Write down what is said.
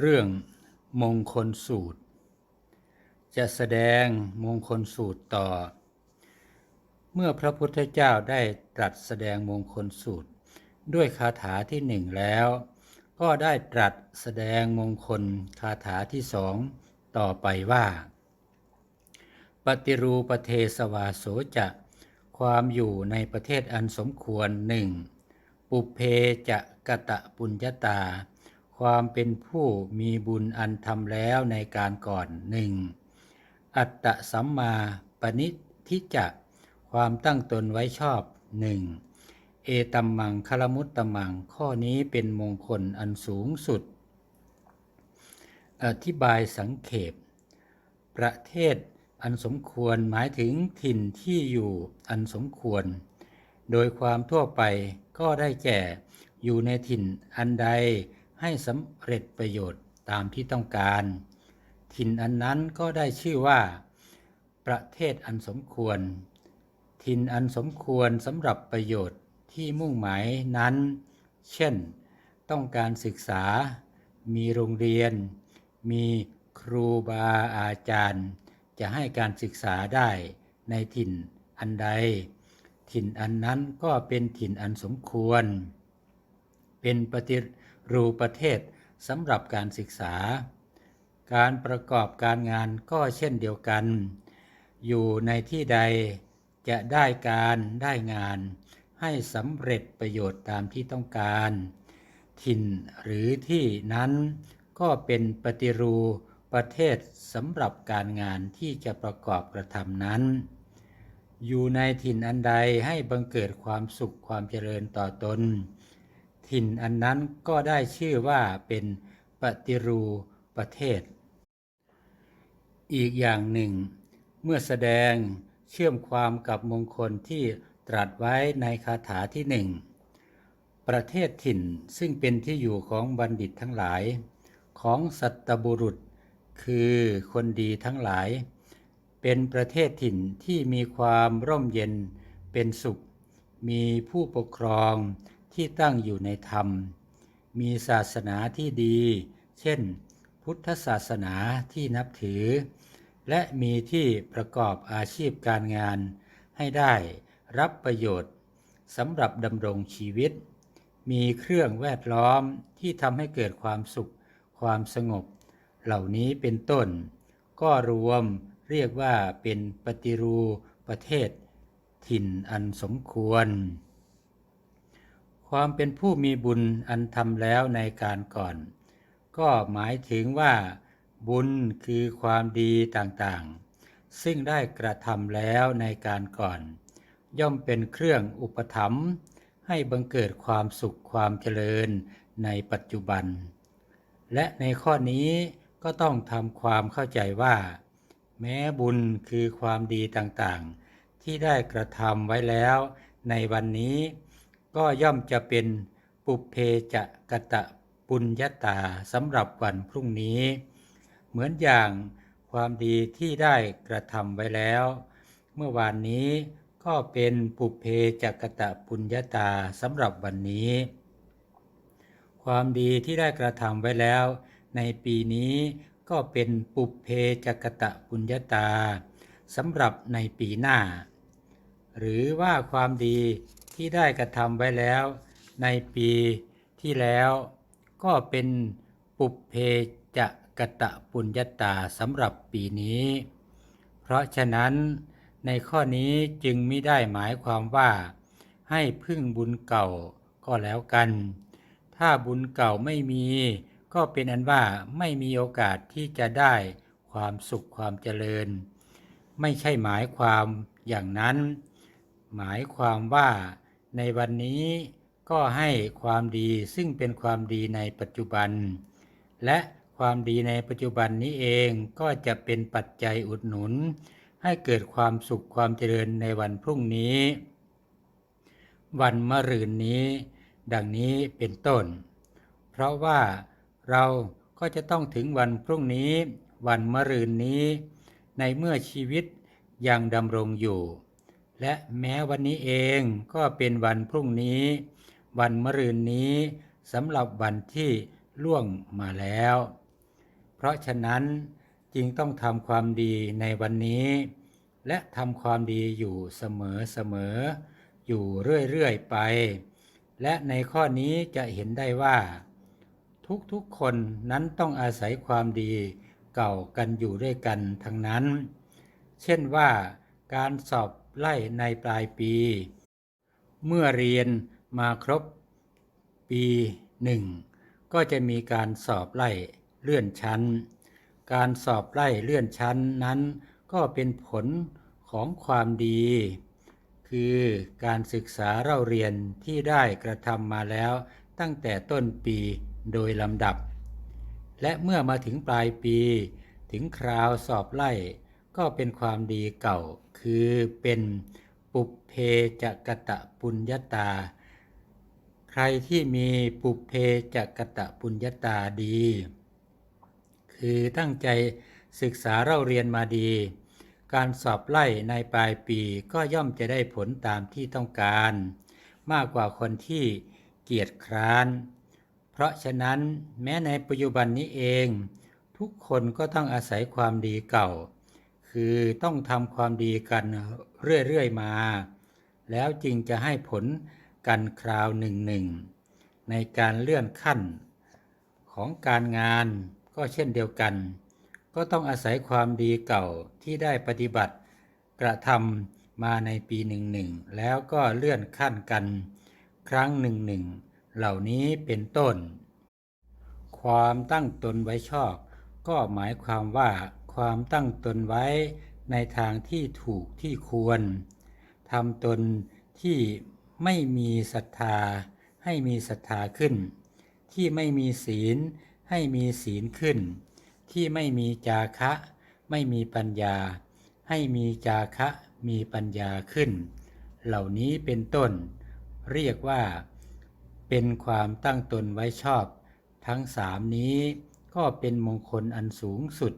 เรื่องมงคลสูตร จะแสดงมงคลสูตรต่อ เมื่อพระพุทธเจ้าได้ตรัสแสดงมงคลสูตร ด้วยคาถาที่หนึ่งแล้ว ก็ได้ตรัสแสดงมงคลคาถาที่สองต่อไปว่า ปฏิรูปเทสวาโสจะความอยู่ในประเทศอันสมควรหนึ่งปุเพจะกะตะปุญญาตา ความเป็นผู้มีบุญอันทำแล้วในการก่อนหนึ่งอัตตะสัมมาปณิทิจะความตั้งตนไว้ชอบหนึ่งเอตัมมังคลมุตตมัง ข้อนี้เป็นมงคลอันสูงสุด อธิบายสังเขป ประเทศอันสมควรหมายถึงถิ่นที่อยู่อันสมควร โดยความทั่วไปก็ได้แก่อยู่ในถิ่นอันใด ให้สำเร็จประโยชน์ตามที่ต้องการ ถิ่นอันนั้นก็ได้ชื่อว่า ประเทศอันสมควร ถิ่นอันสมควรสำหรับประโยชน์ที่มุ่งหมายนั้น เช่น ต้องการศึกษา มีโรงเรียน มีครูบาอาจารย์ จะให้การศึกษาได้ในถิ่นอันใด ถิ่นอันนั้นก็เป็นถิ่นอันสมควร เป็นปฏิ รูประเทศสำหรับการศึกษา การประกอบการงานก็เช่นเดียวกัน อยู่ในที่ใดจะได้การได้งาน ให้สำเร็จประโยชน์ตามที่ต้องการ ถิ่นหรือที่นั้นก็เป็นปฏิรูประเทศสำหรับการงานที่จะประกอบกระทำนั้น อยู่ในถิ่นอันใดให้บังเกิดความสุขความเจริญต่อตน ถิ่นอันนั้นก็ได้ชื่อว่าเป็นปฏิรูประเทศ อีกอย่างหนึ่ง เมื่อแสดงเชื่อมความกับมงคลที่ตรัสไว้ในคาถาที่หนึ่ง ประเทศถิ่นซึ่งเป็นที่อยู่ของบัณฑิตทั้งหลาย ของสัตบุรุษ คือคนดีทั้งหลาย เป็นประเทศถิ่นที่มีความร่มเย็นเป็นสุข มีผู้ปกครอง ที่ตั้งอยู่ในธรรม มีศาสนาที่ดี เช่น พุทธศาสนาที่นับถือ และมีที่ประกอบอาชีพการงานให้ได้รับประโยชน์สำหรับดำรงชีวิต มีเครื่องแวดล้อมที่ทำให้เกิดความสุข ความสงบ เหล่านี้เป็นต้น ก็รวมเรียกว่าเป็นปฏิรูประเทศ ถิ่นอันสมควร ความเป็นผู้มีบุญอันทำแล้วในการก่อน ก็หมายถึงว่า บุญคือความดีต่างๆ ซึ่งได้กระทำแล้วในการก่อน ย่อมเป็นเครื่องอุปถัมภ์ให้บังเกิดความสุขความเจริญในปัจจุบัน และในข้อนี้ก็ต้องทำความเข้าใจว่า แม้บุญคือความดีต่างๆ ที่ได้กระทำไว้แล้วในวันนี้ ก็ย่อมจะเป็นปุเพจะกะตะปุญญาตาสำหรับวันพรุ่งนี้ เหมือนอย่างความดีที่ได้กระทำไว้แล้ว เมื่อวานนี้ก็เป็นปุเพจักตะปุญญาตาสำหรับวันนี้ ความดีที่ได้กระทำไว้แล้ว ในปีนี้ก็เป็นปุเพจักตะปุญญาตาสำหรับในปีหน้า หรือว่าความดี ที่ได้กระทำไว้แล้ว ในปีที่แล้วก็เป็นปุเพจะกตะปุญญาตาสำหรับปีนี้ เพราะฉะนั้นในข้อนี้จึงไม่ได้หมายความว่า ให้พึ่งบุญเก่าก็แล้วกัน ถ้าบุญเก่าไม่มีก็เป็นอันว่าไม่มีโอกาสที่จะได้ความสุขความเจริญ ไม่ใช่หมายความอย่างนั้น หมายความว่า ในวันนี้ก็ให้ความดีซึ่งเป็นความดีในปัจจุบัน และความดีในปัจจุบันนี้เองก็จะเป็นปัจจัยอุดหนุน ให้เกิดความสุขความเจริญในวันพรุ่งนี้ วันมะรืนนี้ ดังนี้เป็นต้น เพราะว่าเราก็จะต้องถึงวันพรุ่งนี้ วันมะรืนนี้ ในเมื่อชีวิตยังดำรงอยู่ และแม้วันนี้เองก็เป็นวันพรุ่งนี้ วันมะรืนนี้สำหรับวันที่ล่วงมาแล้ว เพราะฉะนั้นจึงต้องทำความดีในวันนี้ และทำความดีอยู่เสมอเสมอๆอยู่เรื่อยๆไป และในข้อนี้จะเห็นได้ว่า ทุกๆคนนั้นต้องอาศัยความดีเก่ากันอยู่ด้วยกันทั้งนั้น เช่นว่าการสอบ ไล่ในปลายปี เมื่อเรียนมาครบปีหนึ่งก็จะมีการสอบไล่เลื่อนชั้น การสอบไล่เลื่อนชั้นนั้น ก็เป็นผลของความดี คือการศึกษาเราเรียนที่ได้กระทำมาแล้วตั้งแต่ต้นปีโดยลำดับ และเมื่อมาถึงปลายปี ถึงคราวสอบไล่ ก็เป็นความดีเก่า คือเป็นปุเพจกตะปุญญาตา ใครที่มีปุเพจกตะปุญญาตาดี คือตั้งใจศึกษาเราเรียนมาดี การสอบไล่ในปลายปีก็ย่อมจะได้ผลตามที่ต้องการ มากกว่าคนที่เกียจคร้าน เพราะฉะนั้นแม้ในปัจจุบันนี้เอง ทุกคนก็ต้องอาศัยความดีเก่า คือต้องทำความดีกันเรื่อยๆมา แล้วจึงจะให้ผลกันคราวหนึ่งหนึ่งในการเลื่อนขั้น ของการงานก็เช่นเดียวกัน ก็ต้องอาศัยความดีเก่าที่ได้ปฏิบัติ กระทำมาในปีหนึ่งหนึ่งแล้วก็เลื่อนขั้นกัน ครั้งหนึ่งหนึ่งเหล่านี้เป็นต้น ความตั้งตนไว้ชอบ ก็หมายความว่า ความตั้งตนไว้ในทางที่ถูกที่ควรทำตนที่ไม่มีศรัทธา ให้มีศรัทธาขึ้น ที่ไม่มีศีลให้มีศีลขึ้น ที่ไม่มีจาคะ ไม่มีปัญญา ให้มีจาคะมีปัญญาขึ้น เหล่านี้เป็นต้น เรียกว่า เป็นความตั้งตนไว้ชอบ ทั้งสามนี้ก็เป็นมงคลอันสูงสุด